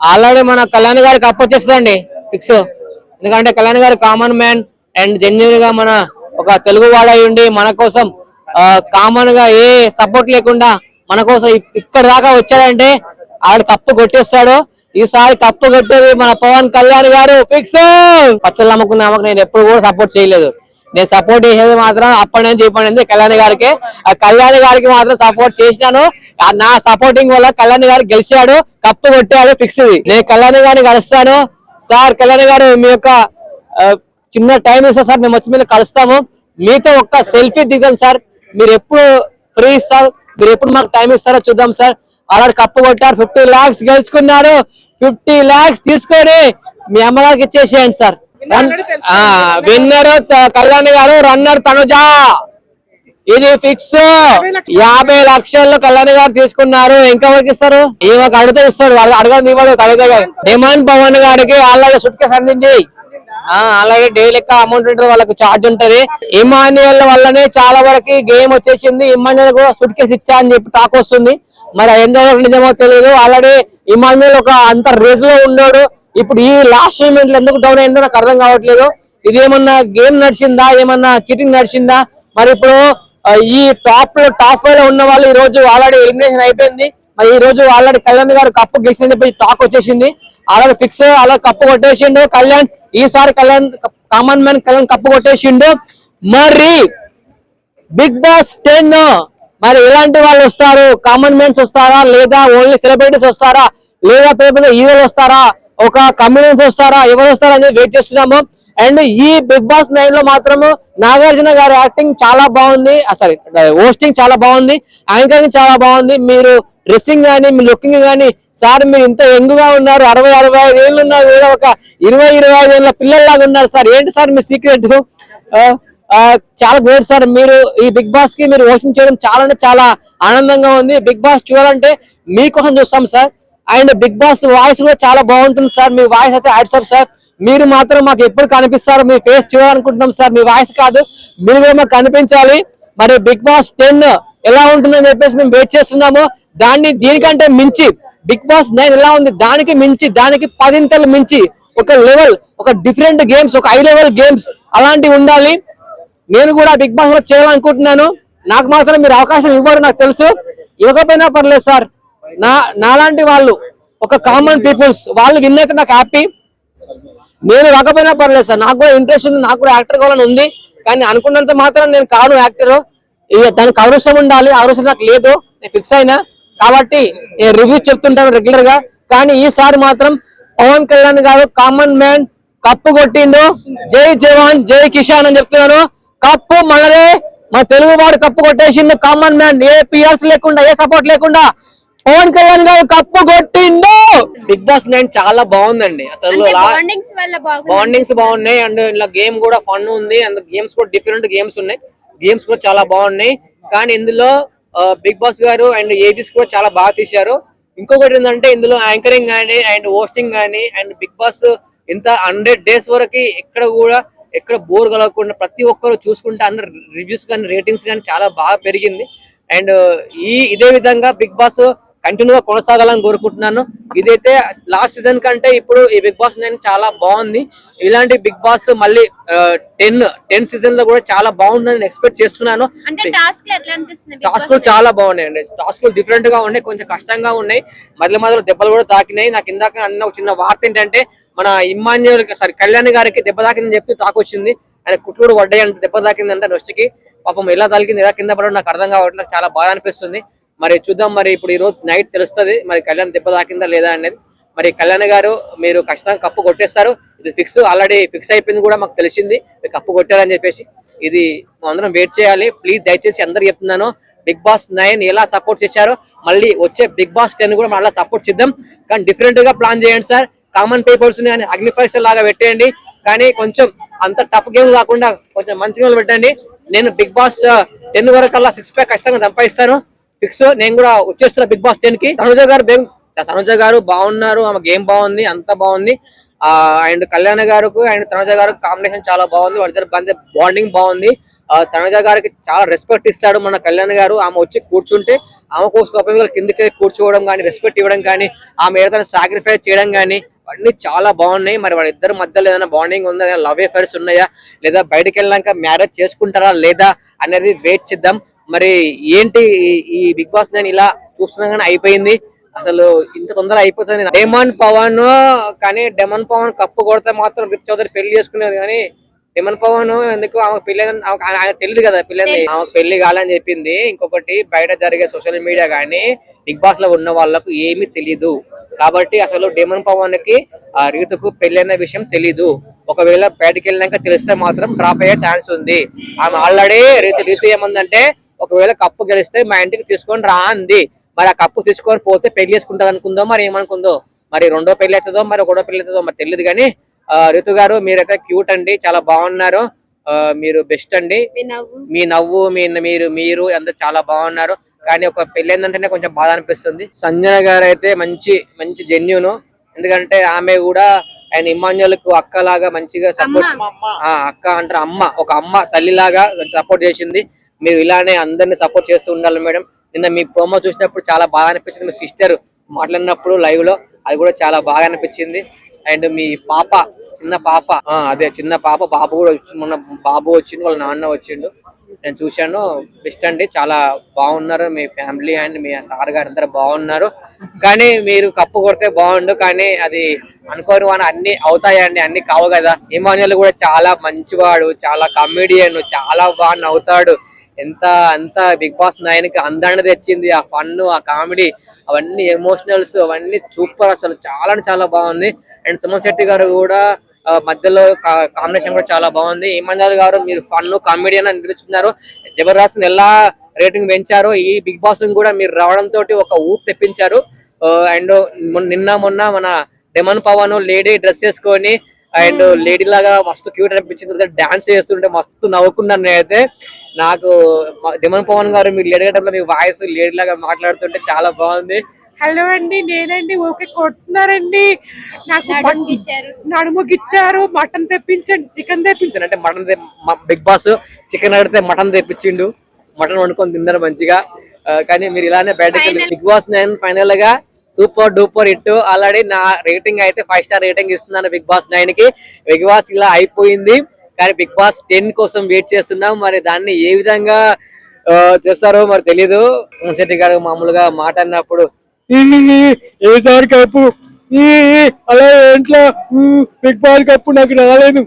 Already మన కళ్యాణ్ గారికి అప్పు వచ్చేస్తుందండి ఫిక్స్ ఎందుకంటే కళ్యాణ్ గారు కామన్ మ్యాన్ అండ్ జెన్యున్గా మన ఒక తెలుగు వాడై ఉండి మన కోసం కామన్గా ఏ సపోర్ట్ లేకుండా మన కోసం ఇక్కడ దాకా వచ్చాడంటే ఆవిడ కప్పు కొట్టేస్తాడు. ఈసారి కప్పు కొట్టేది మన పవన్ కళ్యాణ్ గారు ఫిక్స్ పచ్చళ్ళు నమ్మకున్న నేను ఎప్పుడు కూడా సపోర్ట్ చేయలేదు. నేను సపోర్ట్ చేసేది మాత్రం అప్పటి నుంచి ఇప్పటి నుంచి కళ్యాణ్ గారికి. ఆ కళ్యాణ్ గారికి మాత్రం సపోర్ట్ చేసినాను. నా సపోర్టింగ్ వల్ల కళ్యాణ్ గారు గెలిచాడు కప్పు కొట్టాడు ఫిక్స్ ఇది. నేను కళ్యాణ్ గారిని కలుస్తాను. సార్ కళ్యాణ్ గారు మీ యొక్క చిన్న టైం ఇస్తా సార్ మేము వచ్చి మీరు కలుస్తాము. మీతో ఒక్క సెల్ఫీ దిగాం సార్. మీరు ఎప్పుడు ఫ్రీ సార్? మీరు ఎప్పుడు మాకు టైం ఇస్తారో చూద్దాం సార్. అలాంటి కప్పు కొట్టారు ఫిఫ్టీ లాక్స్ గెలుచుకున్నారు. ఫిఫ్టీ లాక్స్ తీసుకొని మీ అమ్మగారికి ఇచ్చేసేయండి సార్. విన్నర్ కళ్యాణ్ గారు రన్నర్ తనుజ. ఇది ఫిక్స్ యాభై లక్షలు. కళ్యాణ్ గారు తీసుకున్నారు. ఇంకా వరకు ఇస్తారు? ఈమెకు అడిగితే ఇస్తాడు. అడగదు ఇవ్వడు తడితే కాదు డిమాండ్ పవన్ గారికి అలాగే సుట్కేస్ అందింది? ఆ అలాగే డైలీ లెక్క అమౌంట్ ఉంటుంది వాళ్ళకి చార్జ్ ఉంటది. ఇమాన్యుయల్ వల్లనే చాలా వరకు గేమ్ వచ్చేసింది. ఇమాన్యుయల్ కూడా సుట్ కేసు ఇచ్చా అని చెప్పి టాక్ వస్తుంది. మరి ఎంతవరకు నిజమో తెలియదు ఆల్రెడీ ఇమాన్యుయల్ ఒక అంత రేస్లో ఉన్నాడు. ఇప్పుడు ఈ లాస్ట్ మూమెంట్ ఎందుకు డౌన్ అయిందో నాకు అర్థం కావట్లేదు. ఇది ఏమన్నా గేమ్ నడిచిందా? ఏమన్నా కిటింగ్ నడిచిందా? మరి ఇప్పుడు ఈ టాప్లో టాప్ ఫైవ్లో ఉన్న వాళ్ళు ఈ రోజు ఆల్రెడీ ఎలిమినేషన్ అయిపోయింది. మరి ఈ రోజు ఆల్రెడీ కళ్యాణ్ గారు కప్పు గెలిచింది చెప్పి టాక్ వచ్చేసింది. ఆల్రెడీ ఫిక్స్ అలా కప్పు కొట్టేసిండు. కళ్యాణ్ ఈసారి Kalyan common man Kalyan cup కొట్టేసిండు. మరి బిగ్ బాస్ టెన్ మరి ఎలాంటి వాళ్ళు వస్తారు? కామన్ మ్యాన్స్ వస్తారా? లేదా ఓన్లీ సెలబ్రిటీస్ వస్తారా? లేదా పేపర్ హీరోలు వస్తారా? ఒక కమ్యూనిటీస్ వస్తారా? ఎవరు వస్తారా అనేది వెయిట్ చేస్తున్నాము. అండ్ ఈ బిగ్ బాస్ నైన్లో మాత్రము నాగార్జున గారి యాక్టింగ్ చాలా బాగుంది. సారీ హోస్టింగ్ చాలా బాగుంది. యాంకరింగ్ చాలా బాగుంది. మీరు డ్రెస్సింగ్ కానీ మీ లుకింగ్ కానీ సార్ మీరు ఇంత యంగ్గా ఉన్నారు. అరవై అరవై ఐదు ఏళ్ళు ఉన్నారు. కూడా ఒక ఇరవై ఇరవై ఐదు ఏళ్ళ పిల్లల్లాగా ఉన్నారు సార్. ఏంటి సార్ మీ సీక్రెట్ చాలా గ్రేట్ సార్. మీరు ఈ బిగ్ బాస్కి మీరు హోస్టింగ్ చేయడం చాలా అంటే చాలా ఆనందంగా ఉంది. బిగ్ బాస్ చూడాలంటే మీకోసం చూస్తాం sir. And big boss voice కూడా చాలా బాగుంటుంది సార్. మీ వాయిస్ అయితే యాడ్సప్ సార్. మీరు మాత్రం మాకు ఎప్పుడు కనిపిస్తారు మీ ఫేస్ చూడాలనుకుంటున్నాం సార్. మీ వాయిస్ కాదు మీరు కూడా మాకు కనిపించాలి. మరి బిగ్ బాస్ టెన్ ఎలా ఉంటుందని చెప్పేసి మేము వెయిట్ చేస్తున్నాము. దాన్ని దీనికంటే మించి బిగ్ బాస్ నైన్ ఎలా ఉంది దానికి మించి దానికి పదింతలు మించి ఒక లెవెల్ ఒక డిఫరెంట్ గేమ్స్ ఒక హై లెవెల్ గేమ్స్ అలాంటివి ఉండాలి. నేను కూడా బిగ్ బాస్లో చేయాలనుకుంటున్నాను. నాకు మాత్రం మీరు అవకాశం ఇవ్వరు నాకు తెలుసు. ఇవ్వకపోయినా పర్లేదు సార్. నా నాలాంటి వాళ్ళు ఒక కామన్ పీపుల్స్ వాళ్ళు విన్ అయితే నాకు హ్యాపీ నేను రాకపోయినా పర్లేదు సార్ నాకు కూడా ఇంట్రెస్ట్ ఉంది నాకు కూడా యాక్టర్ కావాలని ఉంది. కానీ అనుకున్నంత మాత్రం నేను కాను యాక్టర్ ఇక దానికి అవసరం ఉండాలి అవసరం నాకు లేదు. నేను ఫిక్స్ అయినా. కాబట్టి నేను రివ్యూ చెప్తుంటాను రెగ్యులర్గా. కానీ ఈసారి మాత్రం పవన్ కళ్యాణ్ గారు కామన్ మ్యాన్ కప్పు కొట్టిండు. జై జవాన్ జై కిషాన్ అని చెప్తున్నాను. కప్పు మనదే. మా తెలుగు వాడు కప్పు కొట్టేసిండు. కామన్ మ్యాన్ ఏ పిఆర్స్ లేకుండా ఏ సపోర్ట్ లేకుండా పవన్ కళ్యాణ్ గారు కప్పు కొట్టిండు. బిగ్ బాస్ నైన్ చాలా బాగుందండి. అసలు లా- బాండింగ్స్ వల్ల బాగుంది. బాండింగ్స్ బాగున్నాయి అండ్ ఇలా గేమ్ కూడా ఫన్ ఉంది. అండ్ గేమ్స్ కూడా డిఫరెంట్ గేమ్స్ ఉన్నాయి. గేమ్స్ కూడా చాలా బాగున్నాయి. కానీ ఇందులో బిగ్ బాస్ గారు అండ్ ఏబీస్ కూడా చాలా బాగా తీశారు. ఇంకొకటి ఏంటంటే ఇందులో యాంకరింగ్ కానీ అండ్ హోస్టింగ్ కానీ అండ్ బిగ్ బాస్ ఇంత హండ్రెడ్ డేస్ వరకు ఎక్కడ కూడా ఎక్కడ బోర్ కలగకుండా ప్రతి ఒక్కరు చూసుకుంటే అందరు రివ్యూస్ కానీ రేటింగ్స్ కానీ చాలా బాగా పెరిగింది. అండ్ ఈ ఇదే విధంగా బిగ్ బాస్ కంటిన్యూగా కొనసాగాలని కోరుకుంటున్నాను. ఇదైతే లాస్ట్ సీజన్ కంటే ఇప్పుడు ఈ బిగ్ బాస్ నైన్ చాలా బాగుంది. ఇలాంటి బిగ్ బాస్ మళ్ళీ టెన్ టెన్ సీజన్లో కూడా చాలా బాగుందని ఎక్స్పెక్ట్ చేస్తున్నాను. అంటే టాస్క్ టాస్కులు చాలా బాగున్నాయి అండి టాస్కులు డిఫరెంట్గా ఉన్నాయి కొంచెం కష్టంగా ఉన్నాయి. మధ్య మధ్యలో దెబ్బలు కూడా తాకినాయి. నాకు ఇందాక అన్న ఒక చిన్న వార్త ఏంటంటే మన ఇమ్మాన్యుల్ సారీ కళ్యాణ్ గారికి దెబ్బ తాకిందని చెప్పి టాక్ వచ్చింది ఆయన కుట్లు పడ్డాయి అంటే దెబ్బ తాకిందంటే రొస్టికి పాపం ఎలా తగిలింది ఎలా కింద పడడం నాకు అర్థం కావట్లేదు. చాలా బాధ అనిపిస్తుంది. మరి చూద్దాం మరి ఇప్పుడు ఈ రోజు నైట్ తెలుస్తుంది. మరి కళ్యాణ్ దెబ్బ తాకిందా లేదా అనేది. మరి కళ్యాణ్ గారు మీరు ఖచ్చితంగా కప్పు కొట్టేస్తారు. ఇది ఫిక్స్ ఆల్రెడీ ఫిక్స్ అయిపోయింది కూడా మాకు తెలిసింది. కప్పు కొట్టారని చెప్పేసి ఇది అందరం వెయిట్ చేయాలి. ప్లీజ్ దయచేసి అందరు చెప్తున్నాను. బిగ్ బాస్ నైన్ ఎలా సపోర్ట్ చేశారో మళ్ళీ వచ్చే బిగ్ బాస్ టెన్ కూడా మళ్ళీ సపోర్ట్ చేద్దాం. కానీ డిఫరెంట్గా ప్లాన్ చేయండి సార్ కామన్ పేపర్స్ కానీ అగ్ని పరీక్ష లాగా పెట్టేయండి. కానీ కొంచెం అంత టఫ్ గేమ్ కాకుండా కొంచెం మంచి గేమ్ పెట్టండి. నేను బిగ్ బాస్ టెన్ వరకు అలా సిక్స్ ప్యాక్ ఖచ్చితంగా సంపాదిస్తాను. ఫిక్స్ నేను కూడా వచ్చేస్తున్నా బిగ్ బాస్ టెన్కి. తనుజ గారు తనుజ గారు బాగున్నారు. ఆమె గేమ్ బాగుంది అంత బాగుంది. ఆ అండ్ కళ్యాణ్ గారికి అండ్ తనుజ గారు కాంబినేషన్ చాలా బాగుంది. వాళ్ళిద్దరు బందే బాండింగ్ బాగుంది. ఆ, తనుజ గారికి చాలా రెస్పెక్ట్ ఇస్తాడు మన కళ్యాణ్ గారు. ఆమె వచ్చి కూర్చుంటే ఆమె కోసం కిందకి కూర్చోవడం కానీ రెస్పెక్ట్ ఇవ్వడం కానీ ఆమె ఏదైనా సాక్రిఫైస్ చేయడం కానీ అన్ని చాలా బాగున్నాయి. మరి వాళ్ళిద్దరి మధ్యలో ఏదైనా బాండింగ్ ఉందా? లవ్ ఎఫైర్స్ ఉన్నాయా? లేదా బయటకు వెళ్ళాక మ్యారేజ్ చేసుకుంటారా లేదా? అనేది వెయిట్ చేద్దాం. మరి ఏంటి ఈ- బిగ్ బాస్ నేను ఇలా చూస్తున్నాగానే అయిపోయింది. అసలు ఇంత తొందర అయిపోతుంది. డెమన్ పవన్ కానీ డెమన్ పవన్ కప్పు కొడితే మాత్రం రిత్ చౌదరి పెళ్ళి చేసుకునేది కానీ డెమన్ పవన్ ఎందుకు ఆమెకు పెళ్ళి ఆయన- తెలియదు కదా అయింది. ఆమెకు పెళ్ళి కాలని చెప్పింది. ఇంకొకటి బయట జరిగే సోషల్ మీడియా కానీ బిగ్ బాస్లో ఉన్న వాళ్ళకు ఏమీ తెలీదు. కాబట్టి అసలు డెమన్ పవన్కి ఆ రీతుకు పెళ్ళి విషయం తెలీదు. ఒకవేళ బయటకు వెళ్ళినాక తెలిస్తే మాత్రం డ్రాప్ అయ్యే ఛాన్స్ ఉంది. ఆమె ఆల్రెడీ రీతు రీతు ఏమందంటే ఒకవేళ కప్పు గెలిస్తే మా ఇంటికి తీసుకొని రా అంది. మరి ఆ కప్పు తీసుకొని పోతే పెళ్ళి చేసుకుంటది అనుకుందో మరి ఏమనుకుందో? మరి రెండో పెళ్ళి అవుతుందో మరి ఒకటో పెళ్ళి అవుతుందో మరి తెలియదు కానీ ఆ, రితు గారు మీరైతే క్యూట్ అండి చాలా బాగున్నారు. మీరు బెస్ట్ అండి. మీ నవ్వు? మీ మీరు మీరు అంతా చాలా బాగున్నారు. కానీ ఒక పెళ్ళి ఏంటంటేనే కొంచెం బాధ అనిపిస్తుంది. సంజన గారు అయితే మంచి మంచి జెన్యున్ ఎందుకంటే ఆమె కూడా ఆయన ఇమాన్యులకు అక్కలాగా మంచిగా సపోర్ట్ ఆ అక్క అంటారు అమ్మ ఒక అమ్మ తల్లిలాగా సపోర్ట్ చేసింది. మీరు ఇలానే అందరిని సపోర్ట్ చేస్తూ ఉండాలి మేడం. నిన్న మీ ప్రోమో చూసినప్పుడు చాలా బాగా అనిపించింది. మీ సిస్టర్ మాట్లాడినప్పుడు లైవ్లో అది కూడా చాలా బాగా అనిపించింది. అండ్ మీ పాప చిన్న పాప అదే చిన్న పాప బాబు కూడా వచ్చి మొన్న బాబు వచ్చిండు వాళ్ళ నాన్న వచ్చిండు. నేను చూశాను. బెస్ట్ అండి. చాలా బాగున్నారు. మీ ఫ్యామిలీ అండ్ మీ సార్ గారు అందరు బాగున్నారు. కానీ మీరు కప్పు కొడితే బాగుండు. కానీ అది అనుకోని వాన అన్ని అవుతాయండి. అన్ని కావు కదా. హిమాన్యులు కూడా చాలా మంచివాడు చాలా కమెడియన్ చాలా బాగా నవ్వుతాడు. ఎంత అంత బిగ్ బాస్ నైన్ అందాన్ని తెచ్చింది ఆ ఫన్ ఆ కామెడీ అవన్నీ ఎమోషనల్స్ అవన్నీ సూపర్ అసలు. చాలా చాలా బాగుంది. అండ్ సుమన్ శెట్టి గారు కూడా మధ్యలో కాంబినేషన్ కూడా చాలా బాగుంది. ఇమాన్యుల్ గారు మీరు ఫన్ కామెడీ అని నిలుస్తున్నారు జబర్దస్త్ ఎలా రేటింగ్ పెంచారో ఈ బిగ్ బాస్ కూడా మీరు రావడం తోటి ఒక ఊపు తెప్పించారు. అండ్ నిన్న మొన్న మన డెమన్ పవన్ లేడీ డ్రెస్ వేసుకొని అండ్ లేడీ లాగా మస్తు క్యూట్ అనిపించింది. డాన్స్ చేస్తుంటే మస్తు నవ్వుకున్నాను నేనైతే. నాకు డెమన్ పవన్ గారు మీరు లేడీ గెటప్లో మీ వాయిస్ లేడీ లాగా మాట్లాడుతుంటే చాలా బాగుంది. హలో అండి నేనండి ఓకే కొడుతున్నారండి. నాకు నడుము ఇచ్చారు నడుము గిచ్చారు మటన్ తెప్పించండి చికెన్ తెప్పించండి. అంటే మటన్ బిగ్ బాస్ చికెన్ అడిగితే మటన్ తెప్పించిండు. మటన్ వండుకొని తిన్నారు మంచిగా. కానీ మీరు ఇలానే బయటకు బిగ్ బాస్ నైన్ ఫైనల్గా సూపర్ డూపర్ హిట్. ఆల్రెడీ నా రేటింగ్ అయితే ఫైవ్ స్టార్ రేటింగ్ ఇస్తున్నాను బిగ్ బాస్ నైన్కి బిగ్ బాస్ ఇలా అయిపోయింది. కానీ బిగ్ బాస్ టెన్ కోసం వెయిట్ చేస్తున్నాం. మరి దాన్ని ఏ విధంగా చేస్తారో మరి తెలీదు. శెట్టి గారు మామూలుగా మాట అన్నప్పుడు ఏసారి కప్పు? అలా ఇంట్లో? బిగ్ బాస్ కప్పు నాకు రాలేదు.